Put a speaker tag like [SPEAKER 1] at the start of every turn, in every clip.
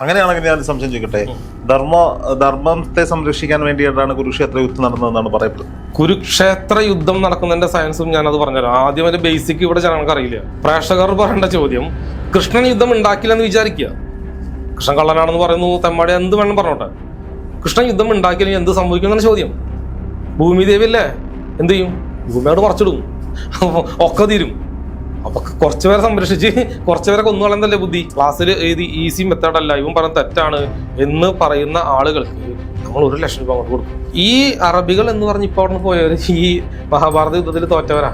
[SPEAKER 1] അങ്ങനെയാണെങ്കിൽ ഞാൻ സംശയം ചോദിക്കട്ടെ? ധർമ്മ ധർമ്മത്തെ സംരക്ഷിക്കാൻ വേണ്ടിയിട്ടാണ് കുരുക്ഷേത്ര യുദ്ധം നടന്നതെന്നാണ് പറയപ്പെടുന്നത്.
[SPEAKER 2] കുരുക്ഷേത്ര യുദ്ധം നടക്കുന്നതിന്റെ സയൻസും ഞാൻ അത് പറഞ്ഞുതരാം. ആദ്യം ഒരു ബേസിക് ഇവിടെ ജനങ്ങൾക്ക് അറിയില്ല. പ്രേക്ഷകർ പറയേണ്ട ചോദ്യം കൃഷ്ണൻ യുദ്ധം ഉണ്ടാക്കില്ല എന്ന് വിചാരിക്കുക? കൃഷ്ണൻ കള്ളനാണെന്ന് പറയുന്നു തെമ്മാടി എന്ത് വേണം പറഞ്ഞോട്ടെ. കൃഷ്ണൻ യുദ്ധം ഉണ്ടാക്കിയില്ലെങ്കിൽ എന്ത് സംഭവിക്കും എന്നാണ് ചോദ്യം. ഭൂമിദേവി അല്ലേ എന്ത് ചെയ്യും? ഭൂമിയോട് മറച്ചിടും ഒക്കെ തീരും. അപ്പൊ കുറച്ചുപേരെ സംരക്ഷിച്ച് കുറച്ചു പേരെ കൊന്നുകളെന്നല്ലേ ബുദ്ധി? ക്ലാസ്സിൽ എഴുതി ഈസി മെത്തേഡ് അല്ല ഇവൻ പറഞ്ഞ തെറ്റാണ് എന്ന് പറയുന്ന ആളുകൾക്ക് നമ്മൾ ഒരു ലക്ഷം രൂപ അങ്ങോട്ട് കൊടുക്കും. ഈ അറബികൾ എന്ന് പറഞ്ഞ് ഇപ്പോൾ അവിടെ പോയവർ ഈ മഹാഭാരത യുദ്ധത്തിൽ തോറ്റവരാ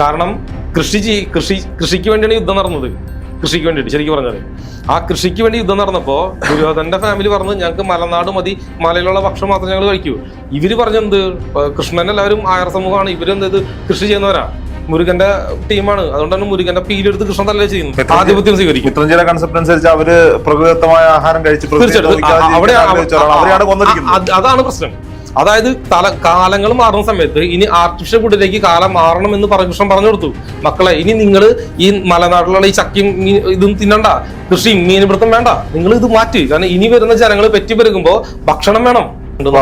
[SPEAKER 2] കാരണം കൃഷി കൃഷി കൃഷിക്ക് വേണ്ടിയാണ് യുദ്ധം നടന്നത്. കൃഷിക്ക് വേണ്ടിയിട്ട് ശരിക്കും പറഞ്ഞത് ആ കൃഷിക്ക് വേണ്ടി യുദ്ധം നടന്നപ്പോൾ ദുര്യോധന്റെ ഫാമിലി പറഞ്ഞു ഞങ്ങൾക്ക് മലനാട് മതി മലയിലുള്ള ഭക്ഷണം മാത്രം ഞങ്ങൾ കഴിക്കൂ. ഇവർ പറഞ്ഞെന്ത്? കൃഷ്ണൻ എല്ലാവരും ആയർ സമൂഹമാണ് ഇവരെന്ത് കൃഷി ചെയ്യുന്നവരാ? മുരുകന്റെ ടീമാണ്. അതുകൊണ്ടാണ് മുരുകന്റെ പീലെടുത്ത് കൃഷ്ണൻ തന്നെ ചെയ്യുന്നത്. ആധിപത്യം സ്വീകരിക്കും.
[SPEAKER 1] ചില കൺസെപ്റ്റ് അനുസരിച്ച് അവർ പ്രകൃതമായ ആഹാരം കഴിച്ച്
[SPEAKER 2] തീർച്ചയായിട്ടും. അതാണ് പ്രശ്നം. അതായത് തല കാലങ്ങൾ മാറുന്ന സമയത്ത് ഇനി ആർട്ടിഫിഷ്യൽ ഫുഡിലേക്ക് കാലം മാറണം എന്ന് കൃഷ്ണൻ പറഞ്ഞു കൊടുത്തു. മക്കളെ ഇനി നിങ്ങൾ ഈ മലനാട്ടിലുള്ള ഈ ചക്കിയും ഇതും തിന്നണ്ട. കൃഷിയും മീൻപിടുത്തം വേണ്ട. നിങ്ങൾ ഇത് മാറ്റി. കാരണം ഇനി വരുന്ന ജനങ്ങൾ പെറ്റി പെരുകുമ്പോ ഭക്ഷണം വേണം.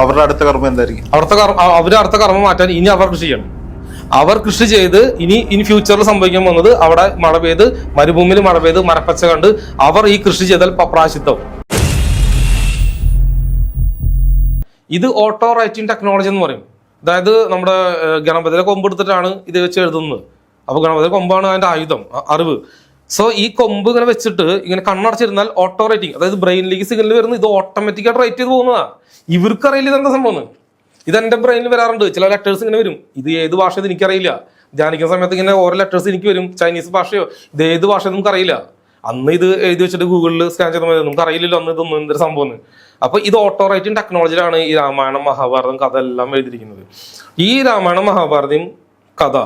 [SPEAKER 1] അവരുടെ അടുത്ത കർമ്മം എന്തായിരിക്കും?
[SPEAKER 2] കർമ്മ അവരുടെ അടുത്ത കർമ്മം മാറ്റാൻ ഇനി അവർ കൃഷി ചെയ്യണം. അവർ കൃഷി ചെയ്ത് ഇനി ഇൻ ഫ്യൂച്ചറിൽ സംഭവിക്കാൻ പോകുന്നത് അവിടെ മഴ പെയ്ത് മരുഭൂമിയിൽ മഴ പെയ്ത് മരപ്പച്ച കണ്ട് അവർ ഈ കൃഷി ചെയ്താൽ പ- ഇത് ഓട്ടോ റൈറ്റിംഗ് ടെക്നോളജി എന്ന് പറയും. അതായത് നമ്മുടെ ഗണപതിയുടെ കൊമ്പെടുത്തിട്ടാണ് ഇത് വെച്ച് എഴുതുന്നത്. അപ്പോൾ ഗണപതിയുടെ കൊമ്പാണ് അതിന്റെ ആയുധം അറിവ്. സോ ഈ കൊമ്പ് ഇങ്ങനെ വെച്ചിട്ട് ഇങ്ങനെ കണ്ണടച്ചിരുന്നാൽ ഓട്ടോ റൈറ്റിംഗ് അതായത് ബ്രെയിനിലേക്ക് സിഗ്നൽ വരുന്നത് ഇത് ഓട്ടോമാറ്റിക്കായിട്ട് റൈറ്റ് ചെയ്ത് പോകുന്നതാണ് ഇവർക്കറിയില്ല ഇതെന്താ സംഭവം ഇത് എന്റെ ബ്രെയിനിൽ വരാറുണ്ട്. ചില ലെറ്റേഴ്സ് ഇങ്ങനെ വരും. ഇത് ഏത് ഭാഷ ഇത് എനിക്കറിയില്ല. ധ്യാനിക്കുന്ന സമയത്ത് ഇങ്ങനെ ഓരോ ലെറ്റേഴ്സ് എനിക്ക് വരും. ചൈനീസ് ഭാഷയോ ഇത് ഏത് ഭാഷ നമുക്ക് അറിയില്ല അന്ന് ഇത് എഴുതി വെച്ചിട്ട് ഗൂഗിളിൽ സ്കാൻ ചെയ്ത മതി നമുക്ക് അറിയില്ലല്ലോ അന്ന് ഇതൊന്നും എന്തൊരു സംഭവം. അപ്പൊ ഇത് ഓട്ടോ റൈറ്റിംഗ് ടെക്നോളജിയിലാണ് ഈ രാമായണം മഹാഭാരതം കഥ എല്ലാം എഴുതിയിരിക്കുന്നത്. ഈ രാമായണം മഹാഭാരതം കഥ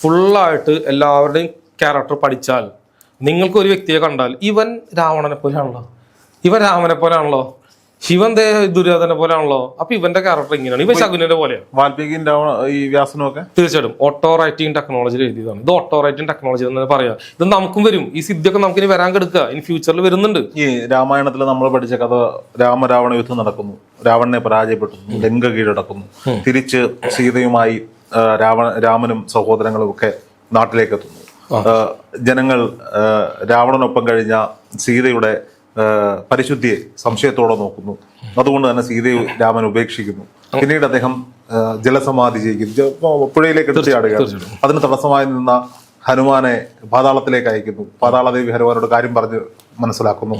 [SPEAKER 2] ഫുള്ളായിട്ട് എല്ലാവരുടെയും ക്യാരക്ടർ പഠിച്ചാൽ നിങ്ങൾക്ക് ഒരു വ്യക്തിയെ കണ്ടാൽ ഇവൻ രാവണനെ പോലെയാണല്ലോ. ഇവൻ രാമനെ പോലെയാണല്ലോ. ശിവൻ ദേഹ ദുര്യോധന പോലെയാണല്ലോ അപ്പൊ ഇവന്റെ ക്യാരക്ടർ ഇങ്ങനെയാണ്. ഇവ ശകുനന്റെ പോലെയാണ്
[SPEAKER 1] ഈ വ്യാസനൊക്കെ?
[SPEAKER 2] തീർച്ചയായിട്ടും. ഓട്ടോ റൈറ്റിംഗ് ടെക്നോളജി എഴുതിയതാണ്. ഇത് ഓട്ടോ റൈറ്റിംഗ് ടെക്നോളജി എന്ന് പറയാം. ഇത് നമുക്കും വരും. ഈ സിദ്ധിയൊക്കെ നമുക്ക് ഇനി വരാൻ കെടുക്കുക ഇനി ഫ്യൂച്ചറിൽ വരുന്നുണ്ട്.
[SPEAKER 1] ഈ രാമായണത്തിൽ നമ്മൾ പഠിച്ച കഥ രാമരാവണ യുദ്ധം നടക്കുന്നു. രാവണനെ പരാജയപ്പെട്ടു. ലങ്ക കീഴടക്കുന്നു തിരിച്ച് സീതയുമായി രാവണ രാമനും സഹോദരങ്ങളും ഒക്കെ നാട്ടിലേക്ക് എത്തുന്നു. ജനങ്ങൾ രാവണനൊപ്പം കഴിഞ്ഞ സീതയുടെ പരിശുദ്ധിയെ സംശയത്തോടെ നോക്കുന്നു. അതുകൊണ്ട് തന്നെ സീതയെ രാമൻ ഉപേക്ഷിക്കുന്നു. പിന്നീട് അദ്ദേഹം ജലസമാധി ചെയ്യിക്കുന്നു പുഴയിലേക്ക് എടുത്തു ചാടുക അതിന് തടസ്സമായി നിന്ന ഹനുമാനെ പാതാളത്തിലേക്ക് അയക്കുന്നു. പാതാളദേവി ഹനുമാനോട് കാര്യം പറഞ്ഞ് മനസ്സിലാക്കുന്നു.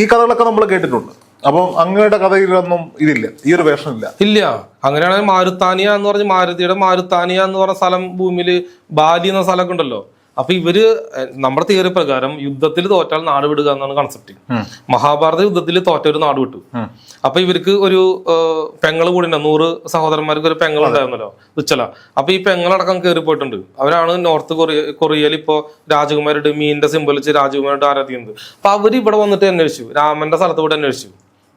[SPEAKER 1] ഈ കഥകളൊക്കെ നമ്മൾ കേട്ടിട്ടുണ്ട്. അപ്പം അങ്ങയുടെ കഥയിലൊന്നും ഇതില്ല. ഈ ഒരു വേഷം ഇല്ല
[SPEAKER 2] ഇല്ല. അങ്ങനെയാണെങ്കിൽ മാരുത്താനിയ എന്ന് പറഞ്ഞ് മാരുതിയുടെ മാരുത്താനിയ എന്ന് പറഞ്ഞ സ്ഥലം ഭൂമിയിൽ ബാലി എന്ന സ്ഥലമൊക്കെ ഉണ്ടല്ലോ. അപ്പൊ ഇവർ നമ്മുടെ തിയറി പ്രകാരം യുദ്ധത്തിൽ തോറ്റാൽ നാട് വിടുക എന്നാണ് കൺസെപ്റ്റ് മഹാഭാരത യുദ്ധത്തിൽ തോറ്റ ഒരു നാട് വിട്ടു. അപ്പൊ ഇവർക്ക് ഒരു പെങ്ങൾ കൂടി ഉണ്ട് നൂറ് സഹോദരന്മാർക്ക് ഒരു പെങ്ങൾ ഉണ്ടായിരുന്നല്ലോ ഉച്ചല. അപ്പൊ ഈ പെങ്ങളടക്കം കയറി പോയിട്ടുണ്ട്. അവരാണ് നോർത്ത് കൊറിയ കൊറിയയിൽ ഇപ്പോ രാജകുമാരുടെ മീനിന്റെ സിമ്പിൾ വെച്ച് രാജകുമാരുടെ ആരാധിക്കുന്നത് അപ്പൊ അവർ ഇവിടെ വന്നിട്ട് അന്വേഷിച്ചു. രാമന്റെ സ്ഥലത്ത് കൂടെ അന്വേഷിച്ചു.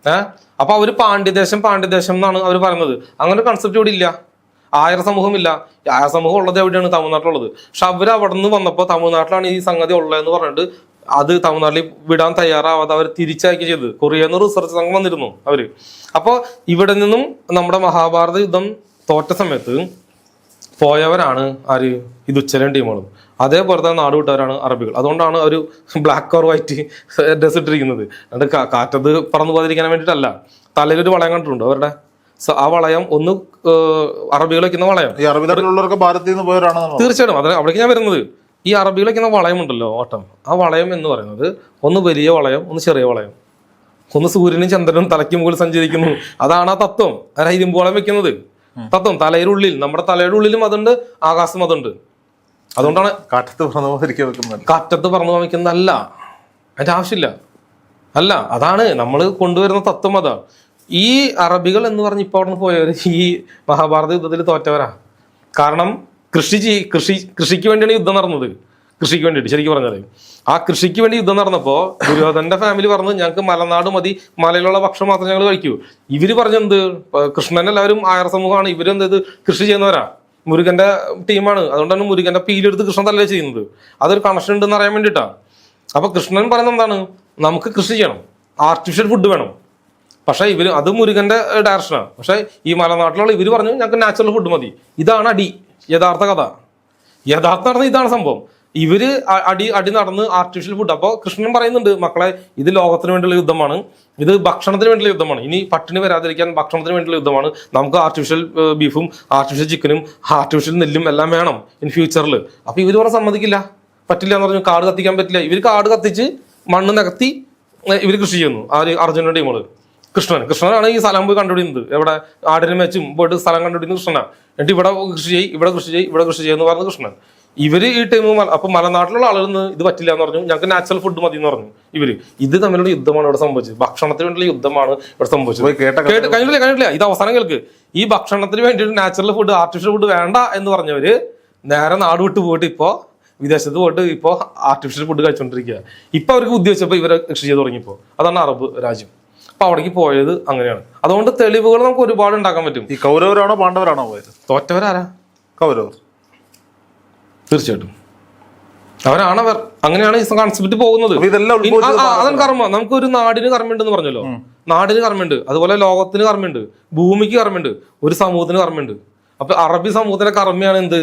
[SPEAKER 2] ഏഹ് അപ്പൊ അവർ പാണ്ഡ്യദേശം പാണ്ഡ്യദേശം എന്നാണ് അവർ പറയുന്നത്. അങ്ങനെ കൺസെപ്റ്റ് ഇവിടെ ഇല്ല. ആയർ സമൂഹമില്ല. ആയർ സമൂഹം ഉള്ളത് എവിടെയാണ്? തമിഴ്നാട്ടിലുള്ളത്. പക്ഷെ അവർ അവിടെ നിന്ന് വന്നപ്പോൾ തമിഴ്നാട്ടിലാണ് ഈ സംഗതി ഉള്ളതെന്ന് പറഞ്ഞിട്ട് അത് തമിഴ്നാട്ടിൽ വിടാൻ തയ്യാറാവാതെ അവർ തിരിച്ചയക്കുക ചെയ്തത് കൊറിയെന്ന് റിസർച്ച് സംഘം വന്നിരുന്നു അവർ. അപ്പോൾ ഇവിടെ നിന്നും നമ്മുടെ മഹാഭാരത യുദ്ധം തോറ്റ സമയത്ത് പോയവരാണ് ആര്? ഇത് ഉച്ചലും ടീമുകളും. അതേപോലെ തന്നെ നാട് വിട്ടവരാണ് അറബികൾ. അതുകൊണ്ടാണ് ഒരു ബ്ലാക്ക് ഓർ വൈറ്റ് ഡ്രസ് ഇട്ടിരിക്കുന്നത്. അത് കാറ്റത് പറന്നു പോകാതിരിക്കാൻ വേണ്ടിയിട്ടല്ല. തലയിലൊരു വളയം കണ്ടിട്ടുണ്ട് അവരുടെ? ആ വളയം ഒന്ന് അറബികൾ വയ്ക്കുന്ന വളയം.
[SPEAKER 1] ഈ അറബി നാട്ടിലുള്ളവരൊക്കെ ഭാരതത്തിൽ നിന്ന് പോയവരാണെന്നാണ്
[SPEAKER 2] തീർച്ചയായിട്ടും. അത് അവിടേക്ക് ഞാൻ വരുന്നത്. ഈ അറബികൾ വയ്ക്കുന്ന വളയം ഉണ്ടല്ലോ ഓട്ടം. ആ വളയം എന്ന് പറയുന്നത് ഒന്ന് വലിയ വളയം ഒന്ന് ചെറിയ വളയം. ഒന്ന് സൂര്യനും ചന്ദ്രനും തലയ്ക്ക് മുകളിൽ സഞ്ചരിക്കുന്നു. അതാണ് ആ തത്വം. അതായത് ഇരുമ്പോളം വെക്കുന്നത്. തത്വം. തലയുടെ ഉള്ളിൽ നമ്മുടെ തലയുടെ ഉള്ളിലും അതുണ്ട് ആകാശം അതുണ്ട്. അതുകൊണ്ടാണ്
[SPEAKER 1] കാറ്റത്ത് പറഞ്ഞു വെക്കുന്നത്
[SPEAKER 2] കാറ്റത്ത് പറഞ്ഞു വയ്ക്കുന്നതല്ല അതിന്റെ ആവശ്യമില്ല. അല്ല അതാണ് നമ്മൾ കൊണ്ടുവരുന്ന തത്വം അതാ. ഈ അറബികൾ എന്ന് പറഞ്ഞ് ഇപ്പോൾ അവിടെ പോയവർ ഈ മഹാഭാരത യുദ്ധത്തിൽ തോറ്റവരാ. കാരണം കൃഷി ചെയ് കൃഷി കൃഷിക്ക് വേണ്ടിയാണ് യുദ്ധം നടന്നത്. കൃഷിക്ക് വേണ്ടിയിട്ട് ശരിക്കും പറഞ്ഞാൽ ആ കൃഷിക്ക് വേണ്ടി യുദ്ധം നടന്നപ്പോൾ ദുര്യോധന്റെ ഫാമിലി പറഞ്ഞു ഞങ്ങൾക്ക് മലനാട് മതി മലയിലുള്ള ഭക്ഷണം മാത്രം ഞങ്ങൾ കഴിക്കൂ. ഇവർ പറഞ്ഞെന്ത് കൃഷ്ണൻ എല്ലാവരും ആയർ സമൂഹമാണ് ഇവരെന്ത് ഇത് കൃഷി ചെയ്യുന്നവരാ. മുരുകന്റെ ടീമാണ്. അതുകൊണ്ടാണ് മുരുകന്റെ പീലെടുത്ത് കൃഷ്ണൻ തല്ലേ ചെയ്യുന്നത്. അതൊരു കണക്ഷൻ ഉണ്ടെന്ന് അറിയാൻ വേണ്ടിയിട്ടാണ് അപ്പൊ കൃഷ്ണൻ പറയുന്നത് എന്താണ്? നമുക്ക് കൃഷി ചെയ്യണം. ആർട്ടിഫിഷ്യൽ ഫുഡ് വേണം. പക്ഷെ ഇവർ അത് മുരുകന്റെ ഡയറക്ഷനാണ് പക്ഷെ ഈ മലനാട്ടിലുള്ള ഇവർ പറഞ്ഞു ഞങ്ങൾക്ക് നാച്ചുറൽ ഫുഡ് മതി. ഇതാണ് അടി യഥാർത്ഥ കഥ. യഥാർത്ഥ നടന്ന ഇതാണ് സംഭവം. ഇവർ അടി അടി നടന്ന് ആർട്ടിഫിഷ്യൽ ഫുഡ് അപ്പോൾ കൃഷ്ണൻ പറയുന്നുണ്ട് മക്കളെ ഇത് ലോകത്തിന് വേണ്ടിയുള്ള യുദ്ധമാണ്. ഇത് ഭക്ഷണത്തിന് വേണ്ടിയുള്ള യുദ്ധമാണ്. ഇനി പട്ടിണി വരാതിരിക്കാൻ ഭക്ഷണത്തിന് വേണ്ടിയുള്ള യുദ്ധമാണ്. നമുക്ക് ആർട്ടിഫിഷ്യൽ ബീഫും ആർട്ടിഫിഷ്യൽ ചിക്കനും ആർട്ടിഫിഷ്യൽ നെല്ലും എല്ലാം വേണം ഇൻ ഫ്യൂച്ചറിൽ അപ്പൊ ഇവർ പറഞ്ഞാൽ സമ്മതിക്കില്ല. പറ്റില്ല എന്ന് പറഞ്ഞു കാട് കത്തിക്കാൻ പറ്റില്ല. ഇവർ കാട് കത്തിച്ച് മണ്ണ് നികത്തി ഇവർ കൃഷി ചെയ്യുന്നു ആര് അർജുനന്റെ ടീമുകൾ കൃഷ്ണൻ. കൃഷ്ണനാണ് ഈ സ്ഥലം പോയി കണ്ടുപിടിക്കുന്നത്. എവിടെ ആടിനെ വെച്ചും പോയിട്ട് സ്ഥലം കണ്ടുപിടിക്കുന്നത് കൃഷ്ണനാണ് എന്നിട്ട് ഇവിടെ കൃഷി ചെയ്യും ഇവിടെ കൃഷി ചെയ്യും ഇവിടെ കൃഷി ചെയ്യുന്നു പറഞ്ഞു കൃഷ്ണൻ. ഇവർ ഈ ടൈം അപ്പൊ മലനാട്ടിലുള്ള ആളുകൾ ഇത് പറ്റില്ല എന്ന് പറഞ്ഞു. ഞങ്ങൾക്ക് നാച്ചുറൽ ഫുഡ് മതി എന്ന് പറഞ്ഞു. ഇവർ ഇത് തമ്മിലുള്ള യുദ്ധമാണ് ഇവിടെ സംഭവിച്ചത്. ഭക്ഷണത്തിന് വേണ്ടിയുള്ള യുദ്ധമാണ് ഇവിടെ സംഭവിച്ചത്.
[SPEAKER 1] പോയി കേട്ട
[SPEAKER 2] കേട്ട് കഴിഞ്ഞില്ല കഴിഞ്ഞില്ല ഇത് അവസാനം കേൾക്ക്. ഈ ഭക്ഷണത്തിന് വേണ്ടിയിട്ട് നാച്ചുറൽ ഫുഡ് ആർട്ടിഫിഷ്യൽ ഫുഡ് വേണ്ട എന്ന് പറഞ്ഞവര് നേരെ നാട് വിട്ട് പോയിട്ട് ഇപ്പോ വിദേശത്ത് പോയിട്ട് ഇപ്പോ ആർട്ടിഫിഷ്യൽ ഫുഡ് കഴിച്ചുകൊണ്ടിരിക്കുക ഇപ്പൊ അവർക്ക് ഉദ്ദേശിച്ചപ്പോൾ ഇവരെ കൃഷി ചെയ്ത് തുടങ്ങിയപ്പോ. അതാണ് അറബ് രാജ്യം. അപ്പൊ അവിടേക്ക് പോയത് അങ്ങനെയാണ്. അതുകൊണ്ട് തെളിവുകൾ നമുക്ക് ഒരുപാട് ഉണ്ടാക്കാൻ പറ്റും.
[SPEAKER 1] ഈ കൗരവരാണോ പാണ്ഡവരാണോ പോയത്?
[SPEAKER 2] തോറ്റവരാരാ?
[SPEAKER 1] കൗരവർ.
[SPEAKER 2] തീർച്ചയായിട്ടും. അവരാണവർ. അവർ അങ്ങനെയാണ് ഈ കൺസെപ്റ്റ് പോകുന്നത്. അതാണ് കർമ്മ. നമുക്ക് ഒരു നാടിന് കർമ്മയുണ്ടെന്ന് പറഞ്ഞല്ലോ. നാടിന് കർമ്മയുണ്ട്. അതുപോലെ ലോകത്തിന് കർമ്മയുണ്ട്. ഭൂമിക്ക് കർമ്മയുണ്ട്. ഒരു സമൂഹത്തിന് കർമ്മയുണ്ട്. അപ്പൊ അറബി സമൂഹത്തിന്റെ കർമ്മയാണ് എന്ത്?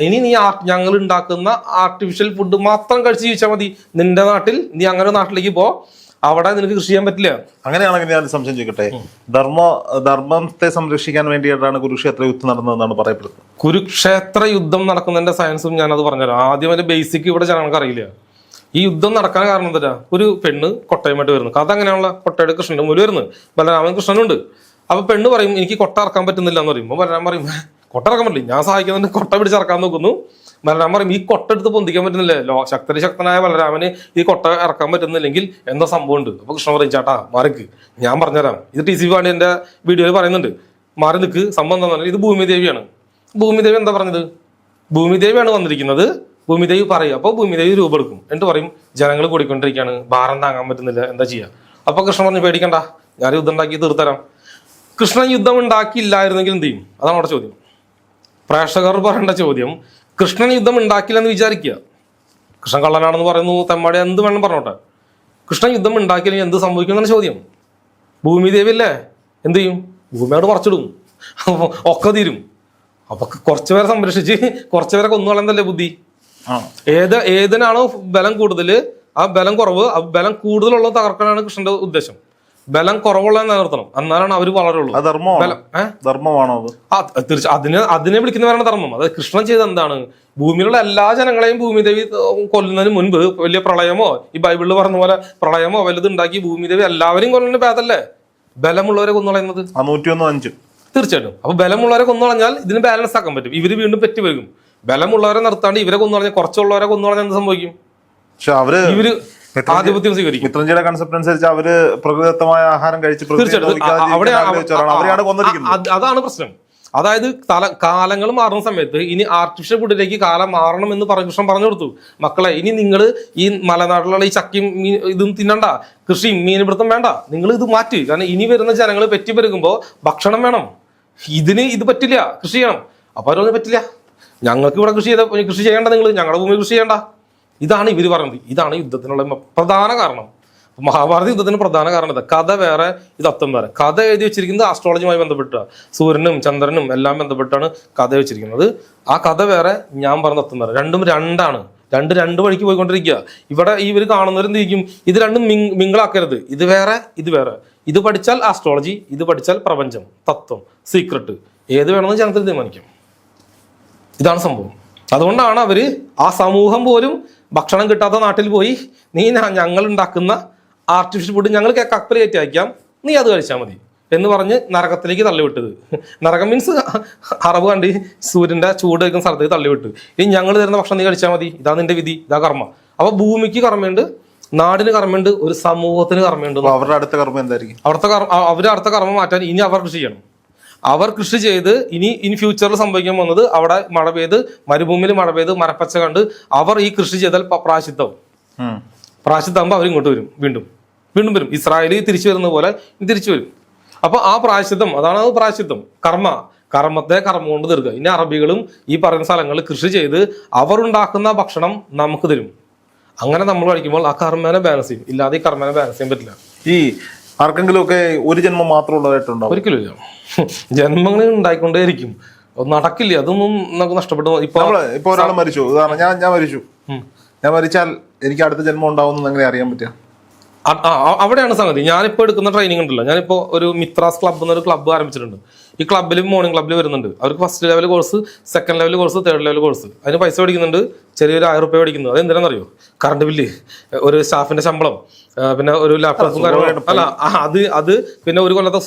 [SPEAKER 2] ഇനി നീ ആ- ഞങ്ങൾ ഉണ്ടാക്കുന്ന ആർട്ടിഫിഷ്യൽ ഫുഡ് മാത്രം കഴിച്ച് ജീവിച്ചാൽ മതി. നിന്റെ നാട്ടിൽ നീ അങ്ങനെ നാട്ടിലേക്ക് പോ. അവിടെ നിനക്ക് കൃഷി ചെയ്യാൻ പറ്റില്ല.
[SPEAKER 1] അങ്ങനെയാണെങ്കിൽ ഞാൻ സംശയം ചോദിക്കട്ടെ? ധർമ്മ ധർമ്മത്തെ സംരക്ഷിക്കാൻ വേണ്ടിയിട്ടാണ് കുരുക്ഷേത്ര യുദ്ധം നടന്നതെന്നാണ് പറയപ്പെടുന്നത്.
[SPEAKER 2] കുരുക്ഷേത്ര യുദ്ധം നടക്കുന്നതിന്റെ സയൻസും ഞാനത് പറഞ്ഞുതരാം. ആദ്യം അതിന്റെ ബേസിക് ഇവിടെ ജനങ്ങൾക്ക് അറിയില്ല. ഈ യുദ്ധം നടക്കാൻ കാരണം എന്താ ഒരു പെണ്ണ് കൊട്ടയുമായിട്ട് വരുന്നു. കഥ അങ്ങനെയാണല്ലോ കൊട്ടയുടെ കൃഷ്ണന്റെ മുന്നിൽ വരുന്നു ബലരാമൻ കൃഷ്ണനുണ്ട്. അപ്പൊ പെണ്ണ് പറയും എനിക്ക് കൊട്ട ഇറക്കാൻ പറ്റുന്നില്ല എന്ന് പറയുമ്പോൾ ബലരാമൻ പറയും "ഹേ, കൊട്ട ഇറക്കാൻ പറ്റില്ല. ഞാൻ സഹായിക്കുന്നുണ്ട്. കൊട്ട പിടിച്ച് ഇറക്കാൻ നോക്കുന്നു. ബലരാമൻ പറയും ഈ കൊട്ട എടുത്ത് പൊന്തിക്കാൻ പറ്റുന്നില്ല? ലോ ശക്തരി ശക്തനായ ബലരാമന് ഈ കൊട്ട ഇറക്കാൻ പറ്റുന്നില്ലെങ്കിൽ എന്താ സംഭവം ഉണ്ട് അപ്പൊ കൃഷ്ണൻ പറയും ചേട്ടാ മാറിക്ക്. ഞാൻ പറഞ്ഞുതരാം. ഇത് ടി സി പാണ്ടി എന്റെ വീഡിയോയിൽ പറയുന്നുണ്ട്. മാറി നിൽക്ക് എന്താ പറഞ്ഞാൽ ഇത് ഭൂമിദേവിയാണ്. ഭൂമിദേവി എന്താ പറഞ്ഞത്? ഭൂമിദേവിയാണ് വന്നിരിക്കുന്നത്. ഭൂമിദേവി പറയും അപ്പോൾ ഭൂമിദേവി രൂപം എടുക്കും എന്നിട്ട് പറയും ജനങ്ങൾ കൂടിക്കൊണ്ടിരിക്കുകയാണ് ഭാരം താങ്ങാൻ പറ്റുന്നില്ല. എന്താ ചെയ്യുക അപ്പൊ കൃഷ്ണൻ പറഞ്ഞു പേടിക്കണ്ട. ഞാൻ യുദ്ധം ഉണ്ടാക്കി തീർത്തരാം. കൃഷ്ണൻ യുദ്ധം ഉണ്ടാക്കിയില്ലായിരുന്നെങ്കിൽ എന്ത് ചെയ്യും? അതാണ് അവിടെ ചോദ്യം. പ്രേക്ഷകർ പറയേണ്ട ചോദ്യം. കൃഷ്ണൻ യുദ്ധം ഉണ്ടാക്കില്ലെന്ന് വിചാരിക്കുക. കൃഷ്ണൻ കള്ളനാണെന്ന് പറയുന്നു തെമ്മാടി എന്ത് വേണം പറഞ്ഞോട്ടെ. കൃഷ്ണൻ യുദ്ധം ഉണ്ടാക്കിയില്ലെങ്കിൽ എന്ത് സംഭവിക്കും എന്നാണ് ചോദ്യം. ഭൂമിദേവി അല്ലേ എന്ത് ചെയ്യും? ഭൂമിയോട് മറച്ചിടും ഒക്കെ തീരും. അപ്പൊ കുറച്ചു പേരെ സംരക്ഷിച്ച് കുറച്ചു പേരെ കൊന്നുകളെന്തല്ലേ ബുദ്ധി? ഏത് ഏതിനാണോ ബലം കൂടുതൽ ആ ബലം കുറവ് ആ ബലം കൂടുതലുള്ള തകർക്കാനാണ് കൃഷ്ണന്റെ ഉദ്ദേശം. ബലം കുറവുള്ള നിലനിർത്തണം എന്നാലാണ് അവർ വളരുള്ളൂ.
[SPEAKER 1] ധർമ്മമാണോ? അത്?
[SPEAKER 2] തീർച്ച അതിനെ അതിനെ വിളിക്കുന്നവരാണ് ധർമ്മം. അത് കൃഷ്ണൻ ചെയ്ത് എന്താണ്? ഭൂമിയിലുള്ള എല്ലാ ജനങ്ങളെയും ഭൂമിദേവി കൊല്ലുന്നതിന് മുൻപ് വലിയ പ്രളയമോ ഈ ബൈബിളിൽ പറഞ്ഞ പോലെ പ്രളയമോ വലുത് ഉണ്ടാക്കി ഭൂമിദേവി എല്ലാവരെയും കൊല്ലുന്ന ഭേദല്ലേ? ബലമുള്ളവരെ കൊന്നുകളയുന്നത്.
[SPEAKER 1] അഞ്ച്.
[SPEAKER 2] തീർച്ചയായിട്ടും. അപ്പൊ ബലമുള്ളവരെ കൊന്നുകളഞ്ഞാൽ ഇതിന് ബാലൻസ് ആക്കാൻ പറ്റും. ഇവർ വീണ്ടും പെറ്റി വരും ബലമുള്ളവരെ നിർത്താണ്ട് ഇവരെ കൊന്നുകളഞ്ഞാൽ കുറച്ചുള്ളവരെ കൊന്നുകളഞ്ഞാൽ എന്ത് സംഭവിക്കും?
[SPEAKER 1] പക്ഷെ അവർ
[SPEAKER 2] ഇവർ ആധിപത്യം സ്വീകരിക്കും.
[SPEAKER 1] മിത്രഞ്ജിയുടെ കൺസെപ്റ്റ് അനുസരിച്ച് അവർ പ്രകൃതിദത്തമായ ആഹാരം കഴിച്ച്
[SPEAKER 2] തീർച്ചയായിട്ടും. അതാണ് പ്രശ്നം. അതായത് തല കാലങ്ങൾ മാറുന്ന സമയത്ത് ഇനി ആർട്ടിഫിഷ്യൽ ഫുഡിലേക്ക് കാലം മാറണം എന്ന് പറഞ്ഞ കൃഷ്ണൻ പറഞ്ഞു കൊടുത്തു. മക്കളെ ഇനി നിങ്ങൾ ഈ മലനാട്ടിലുള്ള ഈ ചക്കിയും ഇതും തിന്നണ്ട. കൃഷിയും മീൻപിടുത്തം വേണ്ട. നിങ്ങൾ ഇത് മാറ്റി. കാരണം ഇനി വരുന്ന ജനങ്ങൾ പെറ്റി പെരുകുമ്പോൾ ഭക്ഷണം വേണം. ഇതിന് ഇത് പറ്റില്ല. കൃഷി ചെയ്യണം. അപ്പൊ അവരൊന്നും പറ്റില്ല. ഞങ്ങൾക്ക് ഇവിടെ കൃഷി ചെയ്ത കൃഷി ചെയ്യേണ്ട നിങ്ങൾ ഞങ്ങളുടെ ഭൂമി കൃഷി ചെയ്യണ്ട. ഇതാണ് ഇവർ പറയുന്നത്. ഇതാണ് യുദ്ധത്തിനുള്ള പ്രധാന കാരണം. മഹാഭാരത യുദ്ധത്തിന് പ്രധാന കാരണം കഥ വേറെ ഇത് അത്തം വേറെ. കഥ എഴുതി വെച്ചിരിക്കുന്നത് ആസ്ട്രോളജിയുമായി ബന്ധപ്പെട്ട. സൂര്യനും ചന്ദ്രനും എല്ലാം ബന്ധപ്പെട്ടാണ് കഥ വെച്ചിരിക്കുന്നത്. ആ കഥ വേറെ ഞാൻ പറഞ്ഞ അത്തം വേറെ. രണ്ടും രണ്ടാണ്. രണ്ട് രണ്ട് വഴിക്ക് പോയിക്കൊണ്ടിരിക്കുക. ഇവിടെ ഇവർ കാണുന്നവരും തിരിക്കും ഇത് രണ്ടും മിങ് മിങ്കിളാക്കരുത്. ഇത് വേറെ ഇത് വേറെ. ഇത് പഠിച്ചാൽ ആസ്ട്രോളജി ഇത് പഠിച്ചാൽ പ്രപഞ്ചം തത്വം സീക്രട്ട് ഏത് വേണമെന്ന് ജനത്തിൽ തീരുമാനിക്കും. ഇതാണ് സംഭവം. അതുകൊണ്ടാണ് അവർ ആ സമൂഹം പോലും ഭക്ഷണം കിട്ടാത്ത നാട്ടിൽ പോയി നീ ഞങ്ങൾ ഉണ്ടാക്കുന്ന ആർട്ടിഫിഷ്യൽ ഫുഡ് ഞങ്ങൾ കപ്പൽ കയറ്റി അയക്കാം. നീ അത് കഴിച്ചാൽ മതി. എന്ന് പറഞ്ഞ് നരകത്തിലേക്ക് തള്ളിവിട്ടത്. നരകം മീൻസ് അറബ് കണ്ട് സൂര്യന്റെ ചൂട് വയ്ക്കുന്ന സ്ഥലത്തേക്ക് തള്ളിവിട്ട്. ഇനി ഞങ്ങൾ തരുന്ന ഭക്ഷണം നീ കഴിച്ചാൽ മതി. ഇതാ നിന്റെ വിധി. ഇതാ കർമ്മ. അപ്പൊ ഭൂമിക്ക് കർമ്മയുണ്ട് നാടിന് കർമ്മയുണ്ട് ഒരു സമൂഹത്തിന് കർമ്മയുണ്ട്.
[SPEAKER 1] അവരുടെ അടുത്ത കർമ്മം എന്തായിരിക്കും?
[SPEAKER 2] അവിടുത്തെ കർമ്മ അവരുടെ അടുത്ത കർമ്മം മാറ്റാൻ ഇനി അവർക്ക് കൃഷി ചെയ്യണം. അവർ കൃഷി ചെയ്ത് ഇനി ഇൻ ഫ്യൂച്ചറിൽ സംഭവിക്കാൻ പോകുന്നത് അവിടെ മഴ പെയ്ത് മരുഭൂമിയിൽ മഴ പെയ്ത് മരപ്പച്ച കണ്ട് അവർ ഈ കൃഷി ചെയ്താൽ പ- പ്രാശിത്താകുമ്പോൾ അവർ ഇങ്ങോട്ട് വരും വീണ്ടും. വീണ്ടും വരും. ഇസ്രായേലി തിരിച്ചു വരുന്ന പോലെ തിരിച്ചു വരും. അപ്പൊ ആ പ്രായശ്ചിത്തം അതാണ് അത് പ്രായശ്ചിത്തം കർമ്മ. കർമ്മത്തെ കർമ്മം കൊണ്ട് തീർക്കുക. ഇനി അറബികളും ഈ പറയുന്ന സ്ഥലങ്ങളിൽ കൃഷി ചെയ്ത് അവർ ഉണ്ടാക്കുന്ന ഭക്ഷണം നമുക്ക് തരും. അങ്ങനെ നമ്മൾ കഴിക്കുമ്പോൾ ആ കർമ്മേനെ ബാലൻസ് ചെയ്യും. ഇല്ലാതെ ഈ കർമ്മേനെ ബാലൻസ് ചെയ്യാൻ പറ്റില്ല.
[SPEAKER 1] ഈ ആർക്കെങ്കിലും ഒക്കെ ഒരു ജന്മം മാത്രം ഉള്ളതായിട്ടുണ്ടോ
[SPEAKER 2] ഒരിക്കലും ഇല്ല. ജന്മങ്ങൾ ഉണ്ടായിക്കൊണ്ടേയിരിക്കും. നടക്കില്ല. അതൊന്നും നമുക്ക് നഷ്ടപ്പെട്ടു. ഇപ്പൊ
[SPEAKER 1] ഇപ്പൊ ഒരാൾ മരിച്ചു. ഉദാഹരണം ഞാൻ ഞാൻ മരിച്ചു. ഞാൻ മരിച്ചാൽ എനിക്ക് അടുത്ത ജന്മം ഉണ്ടാവുമെന്ന് എങ്ങനെ അറിയാൻ പറ്റുക?
[SPEAKER 2] അവിടെയാണ് സംഗതി. ഞാനിപ്പോ എടുക്കുന്ന ട്രെയിനിങ് ഉണ്ടല്ലോ. ഞാനിപ്പോ ഒരു മിത്രാസ് ക്ലബ്ബ് എന്നൊരു ക്ലബ്ബ് ആരംഭിച്ചിട്ടുണ്ട്. ഈ ക്ലബ്ബിലും മോർണിംഗ് ക്ലബ്ബിൽ വരുന്നുണ്ട്. അവർക്ക് first level course second level course third level course അതിന് പൈസ മേടിക്കുന്നുണ്ട്. ചെറിയൊരു ആയിരം റുപ്യ മേടിക്കുന്നത് അത് എന്തിനാണെന്നറിയോ? കറണ്ട് ബില്ല് ഒരു സ്റ്റാഫിന്റെ ശമ്പളം പിന്നെ ഒരു ലാപ്ടോപ്പും കാര്യങ്ങളും. അല്ല അത് അത് പിന്നെ ഒരു കൊല്ലത്തെ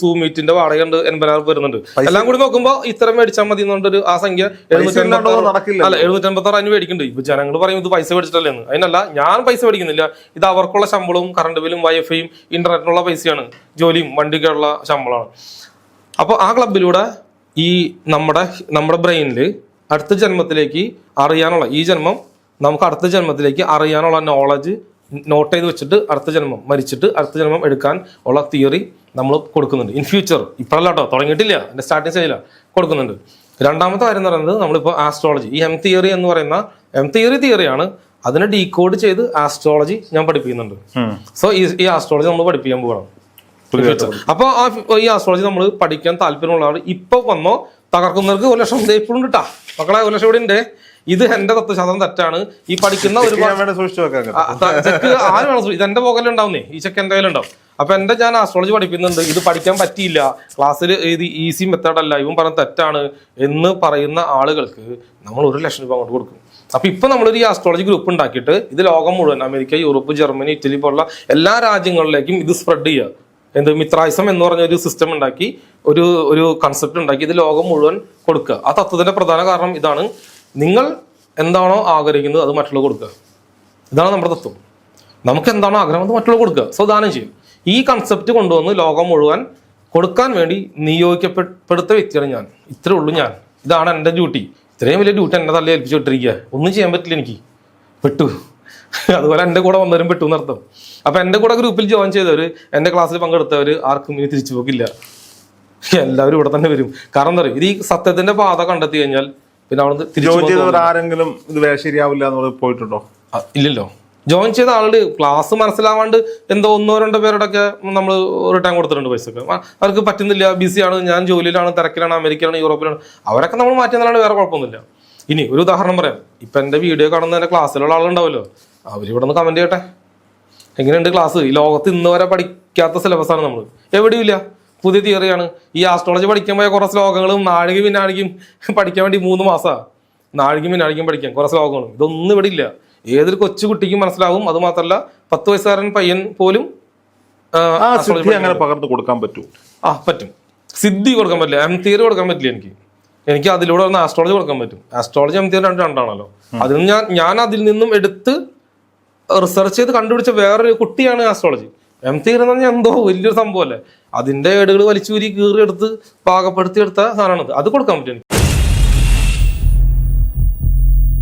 [SPEAKER 2] സൂ മീറ്റിന്റെ വാടക ഉണ്ട് എൺപതിനായിരം റുപ്യ വരുന്നുണ്ട്. എല്ലാം കൂടി നോക്കുമ്പോൾ ഇത്ര മേടിച്ചാൽ മതി എന്നുള്ളൊരു ആ സംഖ്യ എഴുന്നൂറ്റി
[SPEAKER 1] ഇല്ലാണ്ടൊന്നും നടക്കില്ല.
[SPEAKER 2] അല്ല എഴുന്നൂറ്റമ്പത്തി ആറ് മേടിക്കുന്നുണ്ട്. ഇപ്പൊ ജനങ്ങൾ പറയും ഇത് പൈസ മേടിച്ചിട്ടല്ലേ എന്ന് അതിനല്ല ഞാൻ പൈസ മേടിക്കുന്നില്ല. ഇത് അവർക്കുള്ള ശമ്പളവും കറണ്ട് ബില്ലും വൈഫൈയും ഇന്റർനെറ്റിനുള്ള പൈസയാണ്. ജോലിയും വണ്ടിക്കുള്ള ശമ്പളമാണ്. അപ്പോൾ ആ ക്ലബിലൂടെ ഈ നമ്മുടെ നമ്മുടെ ബ്രെയിനിൽ അടുത്ത ജന്മത്തിലേക്ക് അറിയാനുള്ള ഈ ജന്മം നമുക്ക് അടുത്ത ജന്മത്തിലേക്ക് അറിയാനുള്ള നോളജ് നോട്ട് ചെയ്ത് വെച്ചിട്ട് അടുത്ത ജന്മം മരിച്ചിട്ട് അടുത്ത ജന്മം എടുക്കാൻ ഉള്ള തിയറി നമ്മൾ കൊടുക്കുന്നുണ്ട്. ഇൻ ഫ്യൂച്ചർ ഇപ്പോഴല്ല കേട്ടോ തുടങ്ങിയിട്ടില്ല. എന്റെ സ്റ്റാർട്ടിങ് സ്റ്റേജില കൊടുക്കുന്നുണ്ട്. രണ്ടാമത്തെ കാര്യം എന്ന് പറയുന്നത് നമ്മളിപ്പോൾ ആസ്ട്രോളജി ഈ എം തിയറി എന്ന് പറയുന്ന എം തിയറി തിയറിയാണ് അതിനെ ഡീകോഡ് ചെയ്ത് ആസ്ട്രോളജി ഞാൻ പഠിപ്പിക്കുന്നുണ്ട്. സോ ഈ ഈ ആസ്ട്രോളജി നമ്മൾ പഠിപ്പിക്കാൻ പോകണം അപ്പൊ ആ ഈ ആസ്ട്രോളജി നമ്മൾ പഠിക്കാൻ താല്പര്യമുള്ള ആൾ ഇപ്പൊ വന്നോ തകർക്കുന്നവർക്ക് ഒരു ലക്ഷം ഇപ്പോഴും കിട്ടാ. മക്കളെ ഒരു ലക്ഷം ഇവിടെ ഉണ്ട് ഇത് എന്റെ തത്വശാസ്ത്രം തെറ്റാണ്. ഈ പഠിക്കുന്ന ഒരു ചെക്ക് ആര് ഇത് എന്റെ പോകലുണ്ടാവുന്നേ ഈ ചെക്ക് എന്റെ കയ്യിലുണ്ടാവും. അപ്പൊ എന്റെ ഞാൻ ആസ്ട്രോളജി പഠിപ്പിക്കുന്നുണ്ട്. ഇത് പഠിക്കാൻ പറ്റിയില്ല. ക്ലാസ്സിൽ ഇത് ഈസി മെത്തേഡ് അല്ല. ഇവൻ പറഞ്ഞ തെറ്റാണ് എന്ന് പറയുന്ന ആളുകൾക്ക് നമ്മൾ ഒരു ലക്ഷം രൂപ അങ്ങോട്ട് കൊടുക്കും. അപ്പൊ ഇപ്പൊ നമ്മളൊരു ഈ ആസ്ട്രോളജി ഗ്രൂപ്പ് ഉണ്ടാക്കിയിട്ട് ഇത് ലോകം മുഴുവൻ അമേരിക്ക യൂറോപ്പ് ജർമ്മനി ഇറ്റലി പോലുള്ള എല്ലാ രാജ്യങ്ങളിലേക്കും ഇത് സ്പ്രെഡ് ചെയ്യുക. എന്ത് മിത്രായുസം എന്ന് പറഞ്ഞ ഒരു സിസ്റ്റം ഉണ്ടാക്കി ഒരു ഒരു കൺസെപ്റ്റ് ഉണ്ടാക്കി ഇത് ലോകം മുഴുവൻ കൊടുക്കുക. ആ തത്വത്തിന്റെ പ്രധാന കാരണം ഇതാണ്. നിങ്ങൾ എന്താണോ ആഗ്രഹിക്കുന്നത് അത് മറ്റുള്ളവർ കൊടുക്കുക. ഇതാണ് നമ്മുടെ തത്വം. നമുക്ക് എന്താണോ ആഗ്രഹം അത് മറ്റുള്ളവർ കൊടുക്കുക. സോ ദാനം ചെയ്യും. ഈ കൺസെപ്റ്റ് കൊണ്ടുവന്ന് ലോകം മുഴുവൻ കൊടുക്കാൻ വേണ്ടി നിയോഗിക്കപ്പെടുത്ത വ്യക്തിയാണ് ഞാൻ. ഇത്രേ ഉള്ളൂ ഞാൻ. ഇതാണ് എന്റെ ഡ്യൂട്ടി ഇത്രയും വലിയ ഡ്യൂട്ടി എന്നെ തള്ളി ഏൽപ്പിച്ചു വിട്ടിരിക്കുക. ഒന്നും ചെയ്യാൻ പറ്റില്ല എനിക്ക്. പെട്ടു. അതുപോലെ എന്റെ കൂടെ വന്നവരും പെട്ടു എന്നർത്ഥം അപ്പം എന്റെ കൂടെ ഗ്രൂപ്പിൽ ജോയിൻ ചെയ്തവർ എന്റെ ക്ലാസ്സിൽ പങ്കെടുത്തവർ ആർക്കും ഇനി തിരിച്ചു പോക്കില്ല. എല്ലാവരും ഇവിടെ തന്നെ വരും. കാരണം എന്താ പറയുക ഇത് ഈ സത്യത്തിന്റെ പാത കണ്ടെത്തി കഴിഞ്ഞാൽ പിന്നെ അവിടെ
[SPEAKER 1] ജോയിൻ ചെയ്തവർ ആരെങ്കിലും ഇത് ശരിയാവില്ല എന്ന് പോയിട്ടുണ്ടോ?
[SPEAKER 2] ഇല്ലല്ലോ. ജോയിൻ ചെയ്ത ആളുടെ ക്ലാസ് മനസ്സിലാവാണ്ട് എന്തോ ഒന്നോ രണ്ടോ പേരോടൊക്കെ നമ്മൾ റിട്ടേൺ കൊടുത്തിട്ടുണ്ട് പൈസ ഒക്കെ ആ, അവർക്ക് പറ്റുന്നില്ല. ബിസി ആണ്. ഞാൻ ജോലിയിലാണ് തിരക്കിലാണ് അമേരിക്കയിലാണ് യൂറോപ്പിലാണ്. അവരൊക്കെ നമ്മൾ മാറ്റിയെന്നാണ് വേറെ കുഴപ്പമൊന്നുമില്ല. ഇനി ഒരു ഉദാഹരണം പറയാം. ഇപ്പൊ എന്റെ വീഡിയോ കാണുന്ന എന്റെ ക്ലാസ്സിലുള്ള ആളുണ്ടാവുമല്ലോ അവരിവിടെ നിന്ന് കമന്റ് ചെയ്യട്ടെ. എങ്ങനെയുണ്ട് ക്ലാസ് ഈ ലോകത്ത് ഇന്ന് വരെ പഠിക്കാത്ത സിലബസ് ആണ് നമ്മൾ എവിടെയും പുതിയ തിയറിയാണ് ഈ ആസ്ട്രോളജി പഠിക്കാൻ പോയ കുറേ ശ്ലോകങ്ങളും നാഴികയും പിന്നാഴികയും പഠിക്കാൻ വേണ്ടി മൂന്ന് മാസമാണ് നാഴികയും പിന്നാഴികയും പഠിക്കാം. കുറേ ശ്ലോകങ്ങളും ഇതൊന്നും ഇവിടെ ഇല്ല. ഏതൊരു കൊച്ചു കുട്ടിക്കും മനസ്സിലാവും. അത് മാത്രമല്ല പത്ത് വയസ്സുകാരൻ പയ്യൻ പോലും
[SPEAKER 1] അങ്ങനെ പകർന്നു കൊടുക്കാൻ പറ്റും.
[SPEAKER 2] ആ പറ്റും. സിദ്ധി കൊടുക്കാൻ പറ്റില്ല. എം തിയറി കൊടുക്കാൻ പറ്റില്ല എനിക്ക്. എനിക്ക് അതിലൂടെ വന്ന് ആസ്ട്രോളജി കൊടുക്കാൻ പറ്റും. ആസ്ട്രോളജി എം തിയറി രണ്ട് രണ്ടാണല്ലോ. അതിൽ നിന്ന് ഞാൻ ഞാൻ അതിൽ നിന്നും എടുത്ത് റിസർച്ച് ചെയ്ത് കണ്ടുപിടിച്ച വേറൊരു കുട്ടിയാണ് ആസ്ട്രോളജി എം തിയറി എന്ന് പറഞ്ഞാൽ എന്തോ വലിയൊരു സംഭവമല്ലേ അതിന്റെ ഏടുകൾ വലിച്ചൂരി കീറിയെടുത്ത് പാകപ്പെടുത്തിയെടുത്ത സാധനമാണ് അത്. കൊടുക്കാൻ പറ്റും